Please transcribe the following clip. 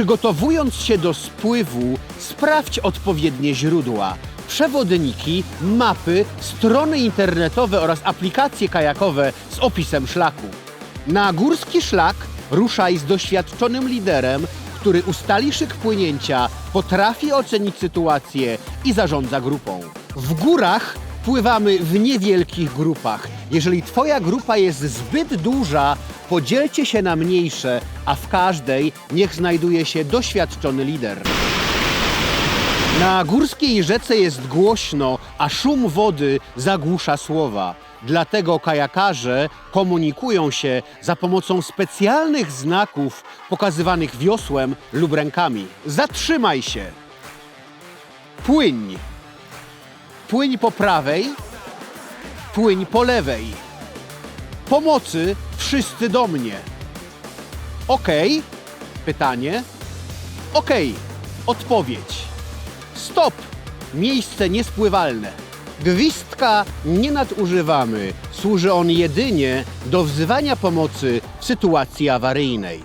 Przygotowując się do spływu, sprawdź odpowiednie źródła. Przewodniki, mapy, strony internetowe oraz aplikacje kajakowe z opisem szlaku. Na górski szlak ruszaj z doświadczonym liderem, który ustali szyk płynięcia, potrafi ocenić sytuację i zarządza grupą. W górach pływamy w niewielkich grupach. Jeżeli Twoja grupa jest zbyt duża, podzielcie się na mniejsze, a w każdej niech znajduje się doświadczony lider. Na górskiej rzece jest głośno, a szum wody zagłusza słowa. Dlatego kajakarze komunikują się za pomocą specjalnych znaków pokazywanych wiosłem lub rękami. Zatrzymaj się. Płyń. Płyń po prawej, płyń po lewej. Pomocy wszyscy do mnie. Okej? Pytanie. Okej. Odpowiedź. Stop! Miejsce niespływalne. Gwizdka nie nadużywamy. Służy on jedynie do wzywania pomocy w sytuacji awaryjnej.